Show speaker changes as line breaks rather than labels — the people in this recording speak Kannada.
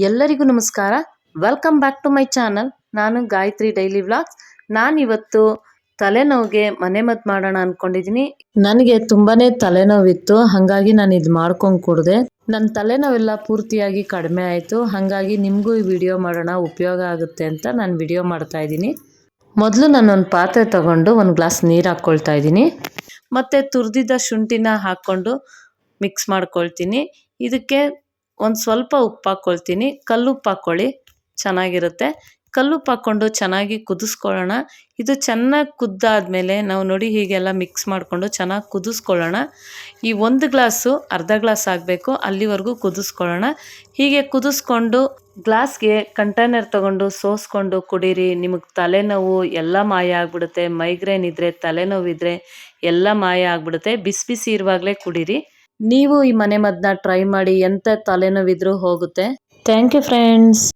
ಎಲ್ಲರಿಗೂ ನಮಸ್ಕಾರ. Welcome back to my channel ನಾನು ಗಾಯತ್ರಿ ಡೈಲಿ ವ್ಲಾಗ್ಸ್ ನಾನಿವತ್ತು ತಲೆನೋವಿಗೆ ಮನೆಮದ್ದು ಮಾಡೋಣ ಅನ್ಕೊಂಡಿದ್ದೀನಿ ನನಗೆ ತುಂಬಾನೇ ತಲೆನೋವಿತ್ತು. ಹಾಗಾಗಿ ನಾನು ಇದು ಮಾಡ್ಕೊಂಡು ಕುಡ್ದೆ. ನನ್ನ ತಲೆನೋವೆಲ್ಲ ಪೂರ್ತಿಯಾಗಿ ಕಡಿಮೆ ಆಯಿತು. ಹಾಗಾಗಿ ನಿಮಗೂ ಈ ವಿಡಿಯೋ ಮಾಡೋಣ ಉಪಯೋಗ ಆಗುತ್ತೆ ಅಂತ ನಾನು ವಿಡಿಯೋ ಮಾಡ್ತಾ ಇದ್ದೀನಿ. ಮೊದಲು ನಾನೊಂದು ಪಾತ್ರೆ ತಗೊಂಡು ಒಂದು ಗ್ಲಾಸ್ ನೀರು ಹಾಕ್ಕೊಳ್ತಾ ಇದ್ದೀನಿ. ಮತ್ತು ತುರಿದಿದ್ದ ಶುಂಠಿನ ಹಾಕ್ಕೊಂಡು ಮಿಕ್ಸ್ ಮಾಡ್ಕೊಳ್ತೀನಿ. ಇದಕ್ಕೆ ಒಂದು ಸ್ವಲ್ಪ ಉಪ್ಪು ಹಾಕ್ಕೊಳ್ತೀನಿ ಕಲ್ಲುಪ್ಪು ಹಾಕ್ಕೊಳ್ಳಿ ಚೆನ್ನಾಗಿರುತ್ತೆ. ಕಲ್ಲುಪ್ಪು ಹಾಕ್ಕೊಂಡು ಚೆನ್ನಾಗಿ ಕುದಿಸ್ಕೊಳ್ಳೋಣ. ಇದು ಚೆನ್ನಾಗಿ ಕುದ್ದಾದಮೇಲೆ ನಾವು ನೋಡಿ ಹೀಗೆಲ್ಲ ಮಿಕ್ಸ್ ಮಾಡಿಕೊಂಡು ಚೆನ್ನಾಗಿ ಕುದಿಸ್ಕೊಳ್ಳೋಣ. ಈ ಒಂದು ಗ್ಲಾಸು ಅರ್ಧ ಗ್ಲಾಸ್ ಆಗಬೇಕು. ಅಲ್ಲಿವರೆಗೂ ಕುದಿಸ್ಕೊಳ್ಳೋಣ. ಹೀಗೆ ಕುದಿಸ್ಕೊಂಡು ಗ್ಲಾಸ್ಗೆ ಕಂಟೈನರ್ ತಗೊಂಡು ಸೋಸ್ಕೊಂಡು ಕುಡೀರಿ. ನಿಮಗೆ ತಲೆನೋವು ಎಲ್ಲ ಮಾಯ ಆಗಿಬಿಡುತ್ತೆ. ಮೈಗ್ರೇನ್ ಇದ್ದರೆ ತಲೆನೋವಿದ್ರೆ ಎಲ್ಲ ಮಾಯ ಆಗಿಬಿಡುತ್ತೆ. ಬಿಸಿ ಬಿಸಿ ಇರುವಾಗಲೇ ಕುಡೀರಿ. ನೀವು ಈ ಮನೆ ಮದ್ದನ್ನ ಟ್ರೈ ಮಾಡಿ ಎಂಥ ತಲೆನೋವಿದ್ರೂ ಹೋಗುತ್ತೆ. Thank you friends